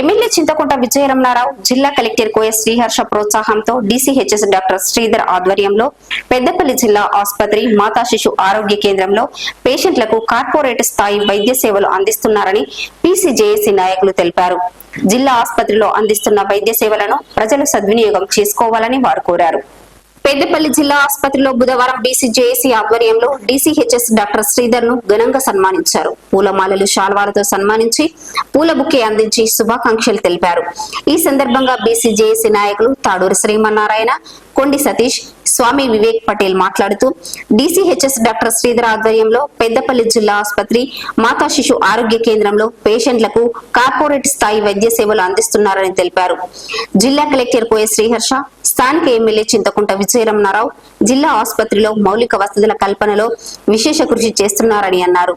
MLA Chintakunta Vijaya Ramana Rao జిల్లా collector కోయ శ్రీహర్ష ప్రోత్సాహంతో DCHS doctor Sridhar ఆధ్వర్యంలో పెద్దపల్లి జిల్లా ఆసుపత్రి మాతా శిశు ఆరోగ్య కేంద్రంలో పేషెంట్లకు కార్పొరేట్ స్థాయి వైద్య సేవలు అందిస్తున్నారని పీసీజేఏసీ నాయకులు తెలిపారు. జిల్లా ఆసుపత్రిలో అందిస్తున్న వైద్య సేవలను ప్రజలు సద్వినియోగం చేసుకోవాలని వారు కోరారు. పెద్దపల్లి జిల్లా ఆసుపత్రిలో బుధవారం డీసీజేఏసీ ఆధ్వర్యంలో డీసీహెచ్ఎస్ డాక్టర్ శ్రీధర్ను ఘనంగా సన్మానించారు. పూలమాలలు శాల్వాలతో సన్మానించి పూల బుకే అందించి శుభాకాంక్షలు తెలిపారు. ఈ సందర్భంగా బీసీజేఏసీ నాయకులు తాడూరు శ్రీమన్నారాయణ కొండి సతీష్ స్వామి వివేక్ పటేల్ మాట్లాడుతూ డీసీహెచ్ఎస్ డాక్టర్ శ్రీధర్ ఆధ్వర్యంలో పెద్దపల్లి జిల్లా ఆసుపత్రి మాతా శిశు ఆరోగ్య కేంద్రంలో పేషెంట్లకు కార్పొరేట్ స్థాయి వైద్య సేవలు అందిస్తున్నారని తెలిపారు. జిల్లా కలెక్టర్ కోయ శ్రీహర్ష స్థానిక ఎమ్మెల్యే చింతకుంట విజయరమణారావు జిల్లా ఆసుపత్రిలో మౌలిక వసతుల కల్పనలో విశేష కృషి చేస్తున్నారని అన్నారు.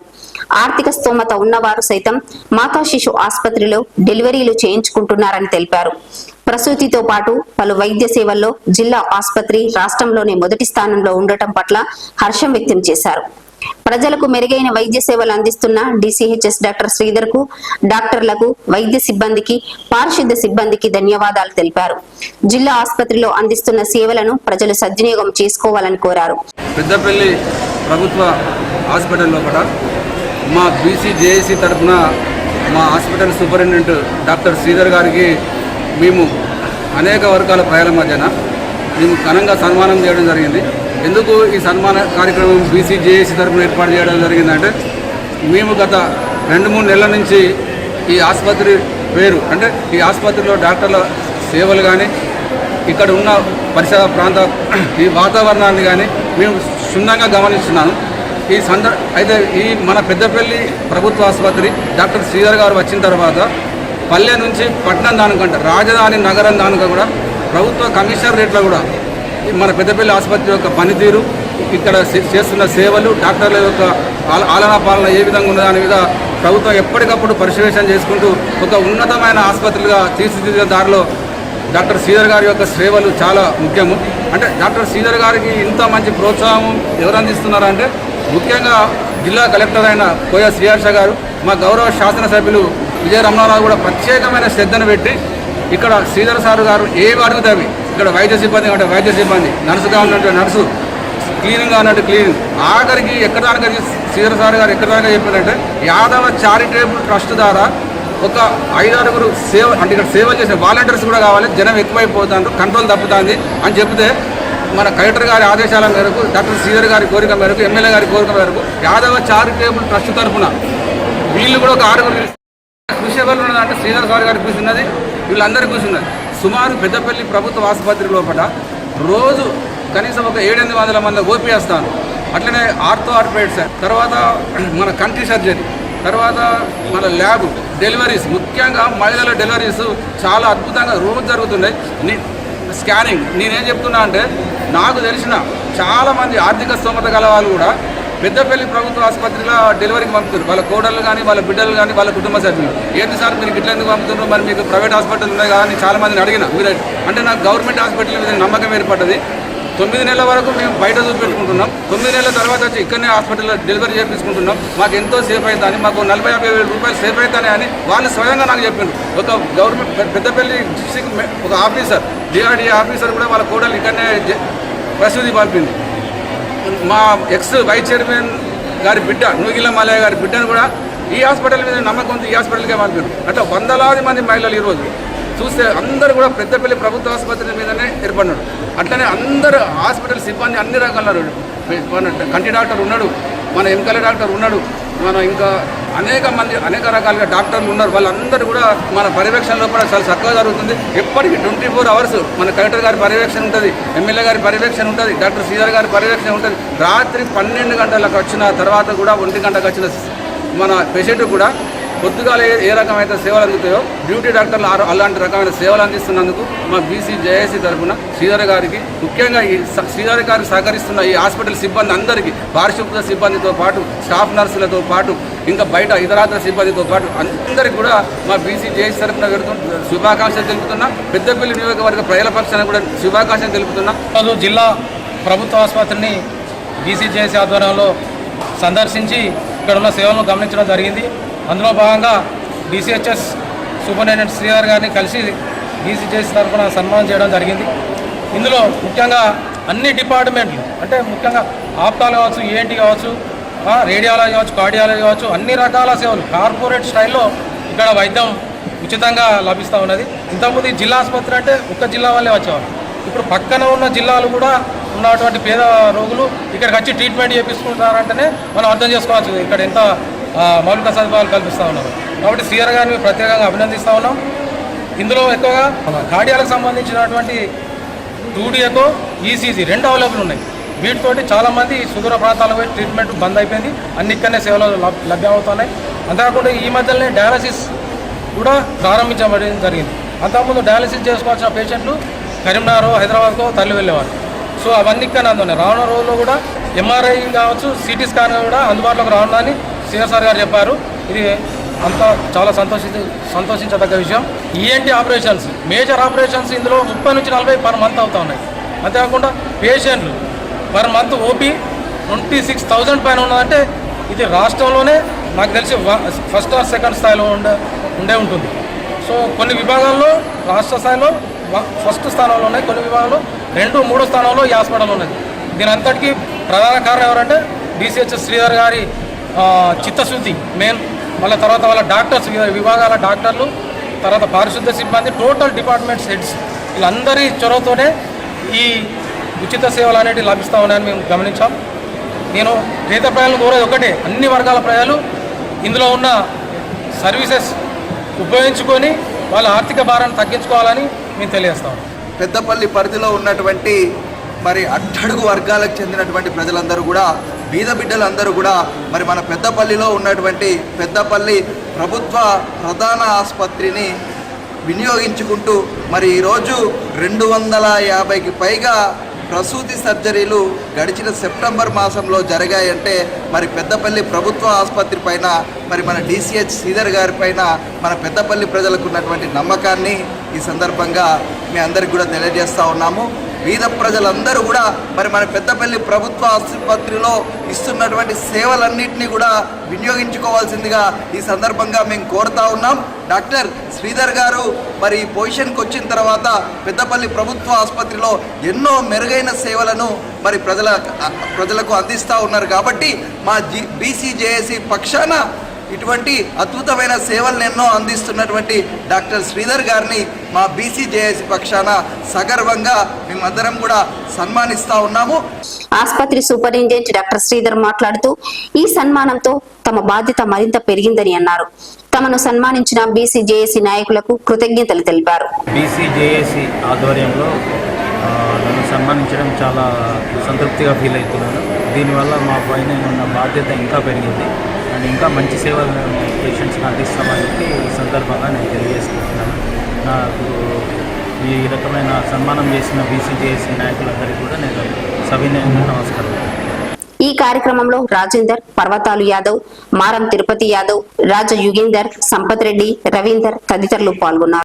ఆర్థిక స్తోమత ఉన్నవారు సైతం మాతా శిశు ఆసుపత్రిలో డెలివరీలు చేయించుకుంటున్నారని తెలిపారు. ప్రసూతితో పాటు పలు వైద్య సేవల్లో జిల్లా ఆసుపత్రి రాష్ట్రంలోనే మొదటి స్థానంలో ఉండటం పట్ల హర్షం వ్యక్తం చేశారు. ప్రజలకు మెరుగైన వైద్య సేవలు అందిస్తున్న డిసిహెచ్ఎస్ డాక్టర్ శ్రీధర్కు డాక్టర్లకు వైద్య సిబ్బందికి పారిశుద్ధ సిబ్బందికి ధన్యవాదాలు తెలిపారు. జిల్లా ఆసుపత్రిలో అందిస్తున్న సేవలను ప్రజలు సద్వినియోగం చేసుకోవాలని కోరారు. పెద్దపల్లి ప్రభుత్వ హాస్పిటల్ లోపల మా బీసీ జేఏసీ తరఫున మా హాస్పిటల్ సూపరింటెండెంట్ డాక్టర్ శ్రీధర్ గారికి మేము అనేక వర్గాల ప్రజల మధ్యన మేము ఘనంగా సన్మానం చేయడం జరిగింది. ఎందుకు ఈ సన్మాన కార్యక్రమం బీసీజేఏసీ తరఫున ఏర్పాటు చేయడం జరిగిందంటే మేము గత రెండు మూడు నెలల నుంచి ఈ ఆసుపత్రి పేరు అంటే ఈ ఆసుపత్రిలో డాక్టర్ల సేవలు కానీ ఇక్కడ ఉన్న పరిసర ప్రాంత ఈ వాతావరణాన్ని కానీ మేము క్షుణ్ణంగా గమనిస్తున్నాను ఈ సంద అయితే ఈ మన పెద్దపల్లి ప్రభుత్వ ఆసుపత్రి డాక్టర్ శ్రీధర్ గారు వచ్చిన తర్వాత పల్లె నుంచి పట్టణం దానికంటే రాజధాని నగరం దానిక కూడా ప్రభుత్వ కమిషనరేట్లో కూడా మన పెద్దపల్లి ఆసుపత్రి యొక్క పనితీరు ఇక్కడ చేస్తున్న సేవలు డాక్టర్ల యొక్క ఆలనా పాలన ఏ విధంగా ఉన్నదాని మీద ప్రభుత్వం ఎప్పటికప్పుడు పరిశీలన చేసుకుంటూ ఒక ఉన్నతమైన ఆసుపత్రిగా తీర్చిదిద్దే దారిలో డాక్టర్ శ్రీధర్ గారి యొక్క సేవలు చాలా ముఖ్యము. అంటే డాక్టర్ శ్రీధర్ గారికి ఇంత మంచి ప్రోత్సాహం ఎవరు అందిస్తున్నారంటే ముఖ్యంగా జిల్లా కలెక్టర్ అయిన కోయ శ్రీహర్ష గారు మా గౌరవ శాసనసభ్యులు విజయ రమణారావు కూడా ప్రత్యేకమైన శ్రద్ధను పెట్టి ఇక్కడ శ్రీధర్ సారు గారు ఏవి అడుగుతావి ఇక్కడ వైద్య సిబ్బంది అంటే వైద్య సిబ్బంది నర్సుగా ఉన్నట్టు నర్సు క్లీనింగ్ ఉన్నట్టు క్లీనింగ్. ఆఖరికి ఎక్కడ దాకా శ్రీధర్ సార్ గారు ఎక్కడ దాకా చెప్పారంటే యాదవ చారిటేబుల్ ట్రస్ట్ ద్వారా ఒక ఐదారుగురు సేవ అంటే ఇక్కడ సేవ చేసే వాలంటీర్స్ కూడా కావాలి జనం ఎక్కువైపోతారు కంట్రోల్ తప్పుతుంది అని చెప్తే మన కలెక్టర్ గారి ఆదేశాల మేరకు డాక్టర్ శ్రీధర్ గారి కోరిక మేరకు ఎమ్మెల్యే గారి కోరిక మేరకు యాదవ చారిటేబుల్ ట్రస్ట్ తరఫున వీళ్ళు కూడా ఒక ఆరుగురు కృషి ఎవరు ఉన్నదంటే శ్రీధర్ సార్ గారి కృషి ఉన్నది వీళ్ళందరి కృషి ఉన్నది. సుమారు పెద్దపల్లి ప్రభుత్వ ఆసుపత్రి లోపల రోజు కనీసం ఒక ఏడెనిమిది వందల మంది ఓపీ వేస్తాను అట్లనే ఆర్థో ఆర్పేట్స్ తర్వాత మన కంటి సర్జరీ తర్వాత మన ల్యాబ్ డెలివరీస్ ముఖ్యంగా మహిళల డెలివరీస్ చాలా అద్భుతంగా రోజు జరుగుతున్నాయి. నీ స్కానింగ్ నేనేం చెప్తున్నా అంటే నాకు తెలిసిన చాలామంది ఆర్థిక స్తోమత గల వాళ్ళు కూడా పెద్దపల్లి ప్రభుత్వ ఆసుపత్రిలో డెలివరీకి పంపుతారు వాళ్ళ కోడళ్ళు కానీ వాళ్ళ బిడ్డలు కానీ వాళ్ళ కుటుంబ సభ్యులు. ఏంటి సార్ మీరు ఇట్లా ఎందుకు పంపుతున్నారు? మరి మీకు ప్రైవేట్ హాస్పిటల్ ఉన్నాయి కదా అని చాలా మందిని అడిగిన. మీరు అంటే నాకు గవర్నమెంట్ హాస్పిటల్ మీద నమ్మకం ఏర్పడ్డది. తొమ్మిది నెలల వరకు మేము బయట చూపెట్టుకుంటున్నాం. తొమ్మిది నెలల తర్వాత వచ్చి ఇక్కడనే హాస్పిటల్లో డెలివరీ చేయించుకుంటున్నాం మాకు ఎంతో సేఫ్ అవుతుంది మాకు నలభై యాభై వేల రూపాయలు సేఫ్ అవుతాయి అని వాళ్ళు స్వయంగా నాకు చెప్పారు ఒక గవర్నమెంట్ పెద్దపల్లి డిస్టిక్ ఒక ఆఫీసర్ డిఆర్డీ ఆఫీసర్ కూడా వాళ్ళ కోడలు ఇక్కడనే ప్రసూతి పంపింది. మా ఎక్స్ వైస్ చైర్మన్ గారి బిడ్డ నూగిల మలయ గారి బిడ్డను కూడా ఈ హాస్పిటల్ మీద నమ్మకంతో ఈ హాస్పిటల్కే పంపారు. అట్లా వందలాది మంది మహిళలు ఈరోజు చూస్తే అందరూ కూడా పెద్దపల్లి ప్రభుత్వ ఆసుపత్రి మీదనే ఏర్పడినాడు అట్లనే అందరు హాస్పిటల్ సిబ్బంది అన్ని రకాల కంటి డాక్టర్ ఉన్నాడు మన ఎంకల డాక్టర్ ఉన్నాడు మన ఇంకా అనేక మంది అనేక రకాలుగా డాక్టర్లు ఉన్నారు. వాళ్ళందరూ కూడా మన పర్యవేక్షణలో కూడా చాలా చక్కగా జరుగుతుంది. ఎప్పటికీ ట్వంటీ ఫోర్ అవర్స్ మన కలెక్టర్ గారి పర్యవేక్షణ ఉంటుంది ఎమ్మెల్యే గారి పర్యవేక్షణ ఉంటుంది డాక్టర్ సీఆర్ గారి పర్యవేక్షణ ఉంటుంది. రాత్రి పన్నెండు గంటలకు వచ్చిన తర్వాత కూడా ఒంటి గంటకు వచ్చిన మన పేషెంట్ కూడా పొద్దుగాల ఏ- ఏ రకమైన సేవలు అందుతాయో డ్యూటీ డాక్టర్లు అలాంటి రకమైన సేవలు అందిస్తున్నందుకు మా బీసీ జేఏసీ తరఫున శ్రీధర్ గారికి ముఖ్యంగా ఈ శ్రీధర్ గారికి సహకరిస్తున్న ఈ హాస్పిటల్ సిబ్బంది అందరికీ పారిశుద్ధ సిబ్బందితో పాటు స్టాఫ్ నర్సులతో పాటు ఇంకా బయట ఇతరాతర సిబ్బందితో పాటు అందరికీ కూడా మా బీసీ జేఏసీ తరఫున పెడుతూ శుభాకాంక్షలు తెలుపుతున్నా. పెద్దపల్లి నియోజకవర్గ ప్రజల పక్షాన కూడా శుభాకాంక్షలు తెలుపుతున్నా. జిల్లా ప్రభుత్వ ఆసుపత్రిని బీసీజేసీ ఆధ్వర్యంలో సందర్శించి ఇక్కడ ఉన్న సేవలను గమనించడం జరిగింది. అందులో భాగంగా డిసిహెచ్ఎస్ సూపరింటెండెంట్ శ్రీధర్ గారిని కలిసి బీసీజేసీ తరఫున సన్మానం చేయడం జరిగింది. ఇందులో ముఖ్యంగా అన్ని డిపార్ట్మెంట్లు అంటే ముఖ్యంగా ఆప్తాలు కావచ్చు ఏంటి కావచ్చు రేడియాలజీ కావచ్చు కార్డియాలజీ కావచ్చు అన్ని రకాల సేవలు కార్పొరేట్ స్టైల్లో ఇక్కడ వైద్యం ఉచితంగా లభిస్తూ ఉన్నది. ఇంతకుముందు జిల్లా ఆసుపత్రి అంటే ఒక్క జిల్లా వాళ్ళే వచ్చేవారు ఇప్పుడు పక్కన ఉన్న జిల్లాలు కూడా ఉన్నటువంటి పేద రోగులు ఇక్కడికి వచ్చి ట్రీట్మెంట్ చేపించుకుంటారంటేనే మనం అర్థం చేసుకోవచ్చు. ఇక్కడ ఎంత మౌలిక సదుపాయాలు కల్పిస్తూ ఉన్నారు కాబట్టి సీఆర్ గారిని ప్రత్యేకంగా అభినందిస్తూ ఉన్నాం. ఇందులో ఎక్కువగా కార్డియాలకు సంబంధించినటువంటి టూడియోతో ఈసీజీ రెండు అవైలబుల్ ఉన్నాయి. వీటితోటి చాలామంది సుదూర ప్రాంతాలకు పోయి ట్రీట్మెంట్ బంద్ అయిపోయింది. అన్ని ఇక్కడనే సేవలు లభ్యమవుతున్నాయి. అంతేకాకుండా ఈ మధ్యలోనే డయాలసిస్ కూడా ప్రారంభించబడి జరిగింది. అంతకుముందు డయాలసిస్ చేసుకోవాల్సిన పేషెంట్లు కరీంనగర్ హైదరాబాద్కో తరలి వెళ్ళేవారు. సో అవన్నీ ఇక్కడ అందున్నాయి. రానున్న రోజుల్లో కూడా ఎంఆర్ఐ కావచ్చు సిటీ స్కాన్ కూడా అందుబాటులోకి రానుందని సిఎస్ఆర్ గారు చెప్పారు. ఇది అంతా చాలా సంతోషి సంతోషించదగ్గ విషయం. ఈఎన్టీ ఆపరేషన్స్ మేజర్ ఆపరేషన్స్ ఇందులో ముప్పై నుంచి నలభై పర్ మంత్ అవుతా ఉన్నాయి. అంతేకాకుండా పేషెంట్లు per month OP twenty six thousand పైన ఉన్నదంటే ఇది రాష్ట్రంలోనే నాకు తెలిసి ఫస్ట్ ఆర్ సెకండ్ స్థాయిలో ఉండే ఉండే ఉంటుంది. సో కొన్ని విభాగాల్లో రాష్ట్ర స్థాయిలో ఫస్ట్ స్థానంలో ఉన్నాయి. కొన్ని విభాగాల్లో రెండు మూడో స్థానంలో ఈ హాస్పిటల్ ఉన్నది. దీని అంతటికీ ప్రధాన కారణం ఎవరంటే డిసిహెచ్ శ్రీధర్ గారి చిత్తశుద్ధి. మెయిన్ మళ్ళీ తర్వాత వాళ్ళ డాక్టర్స్ విభాగాల డాక్టర్లు తర్వాత పారిశుద్ధ సిబ్బంది టోటల్ డిపార్ట్మెంట్స్ హెడ్స్ వీళ్ళందరి చొరవతోనే ఈ ఉచిత సేవలు అనేటివి లభిస్తూ ఉన్నాయని మేము గమనించాం. నేను రైత ప్రజలను కోరేది ఒకటే. అన్ని వర్గాల ప్రజలు ఇందులో ఉన్న సర్వీసెస్ ఉపయోగించుకొని వాళ్ళ ఆర్థిక భారాన్ని తగ్గించుకోవాలని మేము తెలియజేస్తాం పెద్దపల్లి పరిధిలో ఉన్నటువంటి మరి అట్టడుగు వర్గాలకు చెందినటువంటి ప్రజలందరూ కూడా బీద బిడ్డలందరూ కూడా మరి మన పెద్దపల్లిలో ఉన్నటువంటి పెద్దపల్లి ప్రభుత్వ ప్రధాన ఆసుపత్రిని వినియోగించుకుంటూ మరి ఈరోజు రెండు వందల యాభైకి పైగా ప్రసూతి సర్జరీలు గడిచిన సెప్టెంబర్ మాసంలో జరిగాయంటే మరి పెద్దపల్లి ప్రభుత్వ ఆసుపత్రి పైన మరి మన డిసిహెచ్ శ్రీధర్ గారి పైన మన పెద్దపల్లి ప్రజలకు ఉన్నటువంటి నమ్మకాన్ని ఈ సందర్భంగా మీ అందరికి కూడా తెలియజేస్తూ ఉన్నాము. బీద ప్రజలందరూ కూడా మరి మన పెద్దపల్లి ప్రభుత్వ ఆసుపత్రిలో ఇస్తున్నటువంటి సేవలన్నింటినీ కూడా వినియోగించుకోవాల్సిందిగా ఈ సందర్భంగా మేము కోరుతా ఉన్నాం. డాక్టర్ శ్రీధర్ గారు మరి ఈ పొజిషన్కి వచ్చిన తర్వాత పెద్దపల్లి ప్రభుత్వ ఆసుపత్రిలో ఎన్నో మెరుగైన సేవలను మరి ప్రజల ప్రజలకు అందిస్తూ ఉన్నారు. కాబట్టి మా జి బీసీజేఏసీ పక్షాన ఇటువంటి అద్భుతమైన సేవలను ఎన్నో అందిస్తున్నటువంటి డాక్టర్ శ్రీధర్ గారిని మా బీసీజేఏసీ పక్షాన సగర్వంగా మేమందరం కూడా సన్మానిస్తా ఉన్నాము. ఆసుపత్రి సూపరింటెండెంట్ డాక్టర్ శ్రీధర్ మాట్లాడుతూ ఈ సన్మానంతో తమ బాధ్యత మరింత పెరిగిందని అన్నారు. తమను సన్మానించిన బీసీ జేఏసీ నాయకులకు కృతజ్ఞతలు తెలిపారు. బీసీజేఏసీ ఆధ్వర్యంలో నన్ను సన్మానించడం చాలా సంతృప్తిగా ఫీల్ అవుతున్నాను. దీనివల్ల మా పైన ఉన్న బాధ్యత ఇంకా పెరిగింది. అండ్ ఇంకా మంచి సేవలు మేము పేషెంట్స్కి అందిస్తామని చెప్పి ఈ సందర్భంగా నేను తెలియజేసుకుంటున్నాను. నాకు ఈ రకమైన సన్మానం చేసిన బీసీజేఎస్ నాయకులందరికీ కూడా నేను సవినయంగా నమస్కారం. ఈ కార్యక్రమంలో రాజేందర్ పర్వతాలు యాదవ్ మారం తిరుపతి యాదవ్ రాజ యుగేందర్ సంపత్ రెడ్డి రవీందర్ తదితరులు పాల్గొన్నారు.